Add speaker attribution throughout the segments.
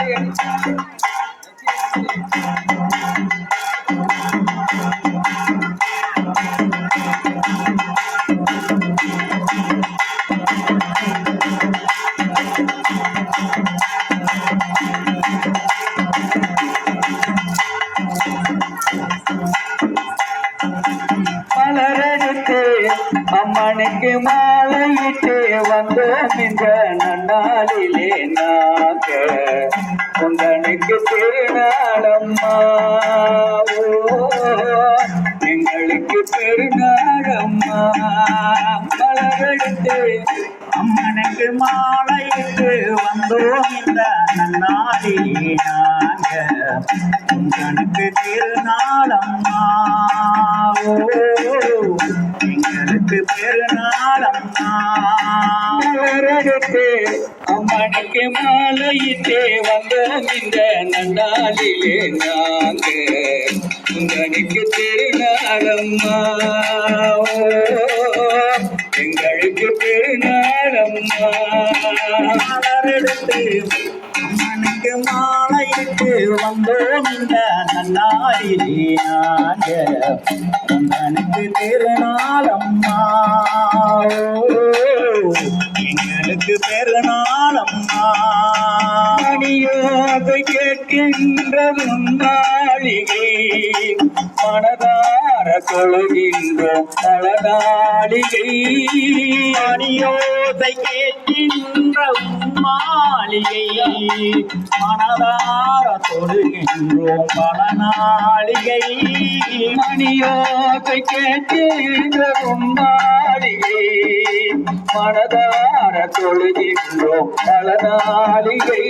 Speaker 1: மலரெடுத்து அம்மனுக்கு மாலையிட்டு வந்தோம் நின்ற நன்னாளிலே நாங்க. உங்களுக்கு திருநாளம்மா. எங்களுக்கு பெருநாளம்மா மலரெடுத்து அம்மனுக்கு மாலையிட்டு வந்தோம் இந்த நன்னாளிலே நாங்க. உங்களுக்கு திருநாளம்மா. ஓ, எங்களுக்கு பெருநாளம்மா மலரெடுத்து அம்மனுக்கு மாலையிட்டு வந்தோம் இந்த நன்னாளிலே நாங்க. உங்களுக்கு திருநாளம்மா எங்களுக்கு பெருநாளம்மா மலரெடுத்து கண்ணுக்கு மாலையிட்டு வந்தோம் இந்த நன்னாளிலே நாங்க உங்களுக்கு திருநாளம்மா. ஓ, எங்களுக்கு பெருநாளம்மா மணியோடு கேட்கின்றதும் நாளிகை மனதார தொழுகின்றோம் பல நாளிகை கேட்கின்ற மாளிகை. மனதார தொழுகின்றோம் பல நாளிகை. மணியோதை கேட்கின்றதும் மாளிகை மனதார தொழுகின்றோம் பல நாளிகை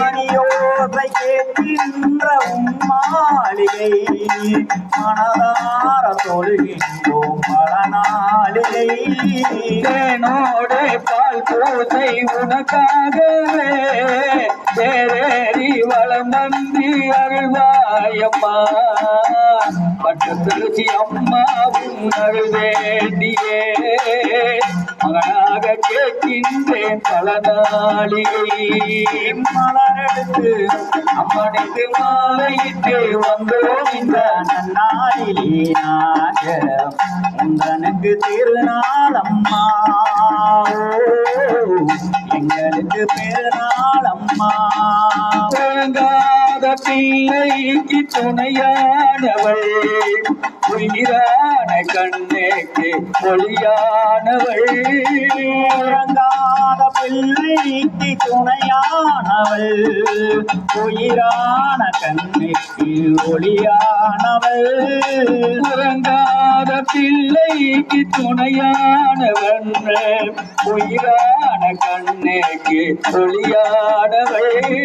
Speaker 1: மணியோதை கேட்கின்ற மாளிகை மனதார தொழுகின்றோம் பல நாளிகை தேனோடு பால் பூசை உனக்காகவே தேரேறி வளம் வந்து அருள்வாயம்மா பட்டு திருச்சி அம்மாவும் அருள் வேண்டியே மகனாக கேட்கின்றேன் பல நாளிகை மலரெடுத்து அம்மனுக்கு மாலையிட்டு வந்தோம் இந்த நன்னாளிலே நாக உந்தனுக்கு திருநாளம்மா ஓ, எங்களுக்கு பெருநாள் அம்மா. பிள்ளைக்கு துணையானவள் உயிரா கண்ணுக்கு ஒளியானவள். உறங்காத பிள்ளைக்கு துணையானவள். உயிரான கண்ணுக்கு ஒளியானவள். உறங்காத பிள்ளைக்கு துணையானவன் உயிரான கண்ணுக்கு ஒளியானவள்.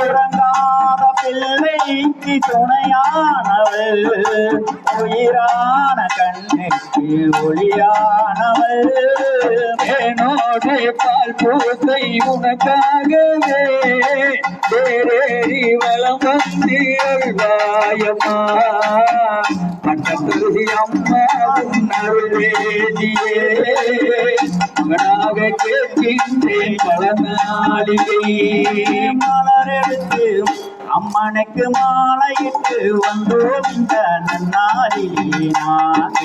Speaker 1: உறங்காத பிள்ளைக்கு துணையானவள். உயிரான கண்ணுக்கு ஒளியானவள். என்னோடு பால் பூசை உனக்காகவே. தேரேறி வளம் வந்து அருள்வாயம்மா பட்டத்துருதி அம்மா அருள்வேதியே மகனாக கேட்கின்றேன் பல நாளிலே. மலரெடுத்து அம்மனுக்கு மாலையிட்டு வந்தோம் இந்த நன்னாளிலே நாங்க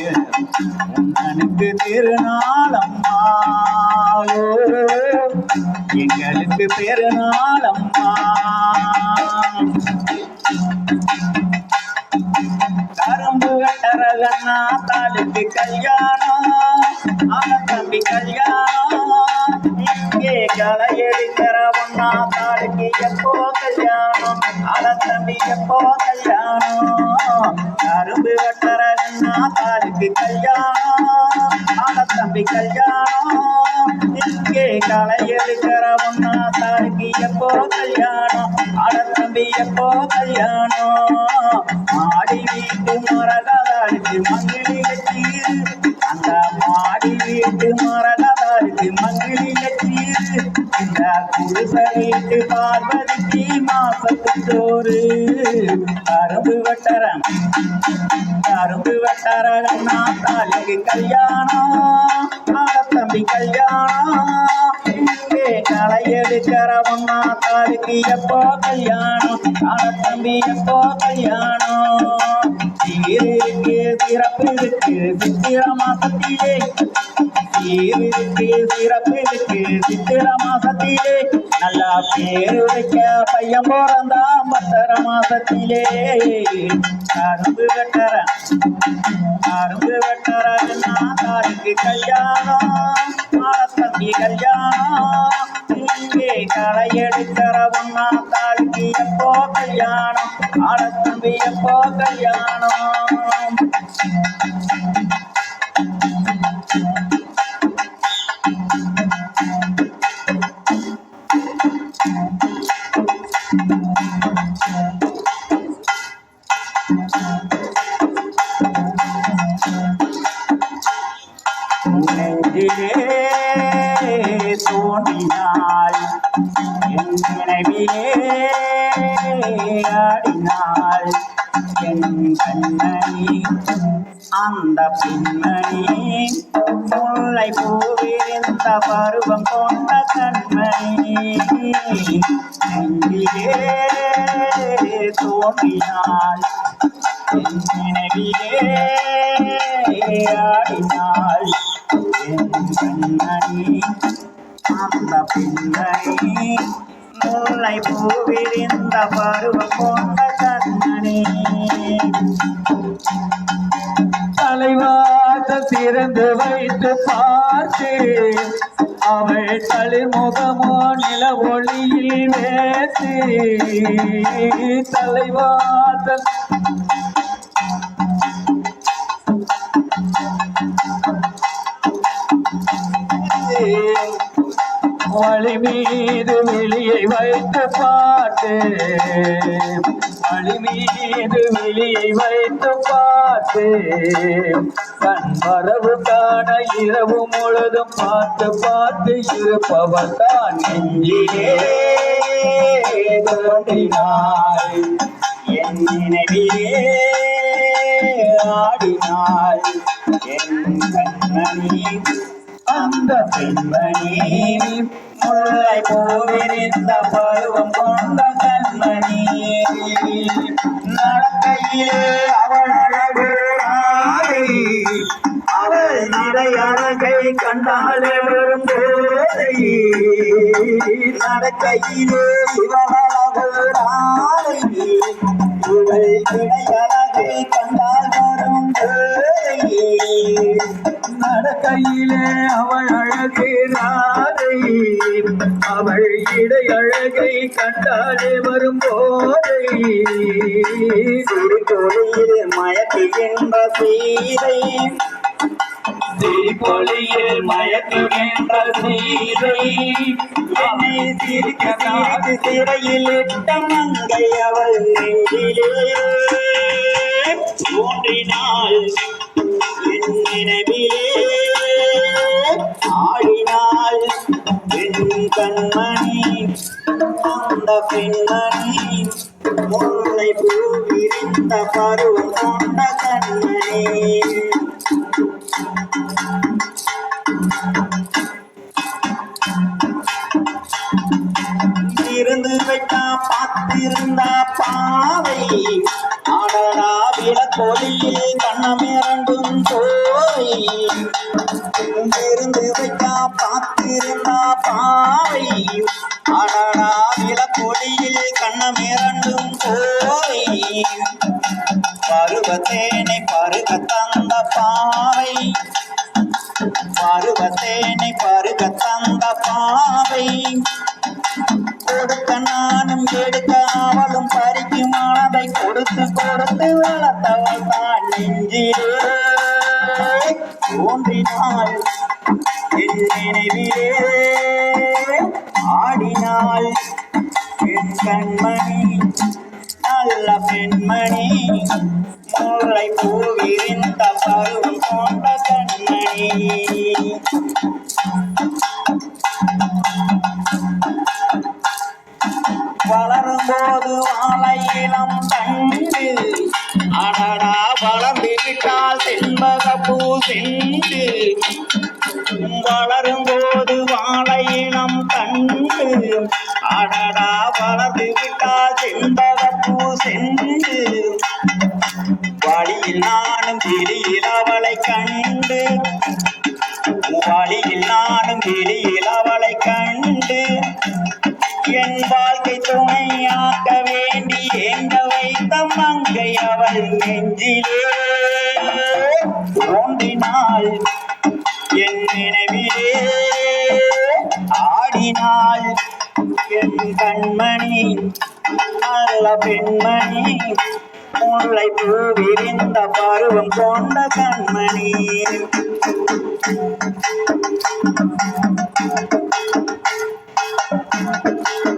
Speaker 1: உன்னனுக்கு திருநாளம்மா அம்மா எங்களுக்கு பெருநாளம்மா. கரும்பு கட்டரகன்னா தாளுக்கு கல்யாணம். ஆன தம்பி கல்யாணம். களை எடுக்கிற ஒன்னா தாளுக்கு எப்போ கல்யாணம்? ஆன எப்போ கல்யாணம்? கரும்பு வெட்டரகன்னா தாளுக்கு கல்யாணம். ஆன கல்யாணம். இங்கே களை எடுக்கிற ஒன்னா தாளுக்கு எப்போ கல்யாணம்? ஆன எப்போ கல்யாணம்? ஆடி வீட்டு மரகாதாளுக்கு மங்கிலி வச்சு அந்த வீட்டு மர வீட்டு பார்வதிக்கு மாசத்து சோறு. கரும்பு வெட்டரம். கரும்பு வெட்டரகன்னா தாலிக்கு கல்யாணம். தம்பி கல்யாணம். இங்கே களை எடுக்கிறவன்னா தாலிக்கு எப்போ கல்யாணம்? தம்பி எப்போ கல்யாணம்? சீர் சித்திர மாசத்திலே சீர் இருக்கு சித்திர மாசத்திலே நல்லா பேரு வைக்க பையன் பிறந்தா பத்தர மாசத்திலே கரும்பு கரும்பு வெட்டறன்னா தாருக்கு கல்யாணம். கல்யாணம். இங்கே களை எடுக்கிறவன்னா தாருக்கு எப்போ கல்யாணம் ஆட எப்போ கல்யாணம் என் ஆடினாள். என் கண்ணனி அந்த பின்னணி முல்லை பூவிருந்த பருவம் கொண்ட கண்மணி. நெஞ்சிலே தோன்றினாள். என் நினைவிலே ஆடினாள். என் கண்ணனி அந்த பிள்ளை முல்லை பூவிரிந்த பருவ கொண்ட கண்ணனே.
Speaker 2: தலைவாத திறந்து வைத்து பார்த்து. அவள் தளிர்முகமோ நில ஒளியில் வேத்து தலைவாத மொழி மீது வெளியை வைத்த பாட்டு. மொழி மீது வெளியை வைத்த பாட்டு. கண் வரவு காண இரவு முழுதும் பார்த்து பார்த்து இருப்பவள் தான் நெஞ்சிலே. தோன்றினாள்
Speaker 1: என் நினைவிலே ஆடினாள். என் கண்ணனி அந்த பெண்மணி முல்லை பூவிரிந்த பருவம் கொண்ட கண்மணி. நடக்கையிலே அவள் அழகு அவள் நடை அழகை கண்டாலே வரும் போதை. நடக்கையிலே இவள் அழகு இவள் இடை அழகை கண்டால் வரும்
Speaker 2: அவள் அழகே ராதை அவள் இடை அழகை கண்டாலே வரும் போதை
Speaker 1: திருக்கோயில் மயக்குகின்ற சீதை.
Speaker 2: தீப்பொழியில் மயக்குகின்ற சீதை.
Speaker 1: என்னை சிரிக்க சிறையில் இட்ட மங்கை அவள் நெஞ்சிலே. தோன்றினாள் என் நினைவிலே கண்மணி அந்த பெண்மணி முல்லை பூவிரிந்த பருவம் கொண்ட கண்மணி. விளக்கொலியில் கண்ணமிரண்டும் தோய் பருவத்தேனை பருக தந்த பாவை. பருவத்தேனை பருக தந்த பாவை. கொடுக்க நானும் எடுக்க அவளும் பறிக்கும் மனதை கொடுத்து கொடுத்து வளர்த்தவள் தான் நெஞ்சிலே. தோன்றினாள் என் நினைவிலே. ஆடினாள் கண்மணி நல்ல பெண்மணி. முல்லை பூவிரிந்த பருவம் கொண்ட கண்மணி. வளரும் போது வாழையிலம் கண்டு அடடா வளர்ந்து விட்டால் செண்பக பூ சென்று வளரும் போது சென்று வழியில் நானும் வெளியில் அவளை கண்டு வழியில் நானும் வெளியில் அவளை கண்டு என் வாழ்க்கை துணையாக்க வேண்டி எங்க வைத்த மங்கை அவள் நெஞ்சிலே என் கண்மணி நல்ல பெண்மணி முல்லை பூ விரிந்த பருவம் கொண்ட கண்மணி Thank you.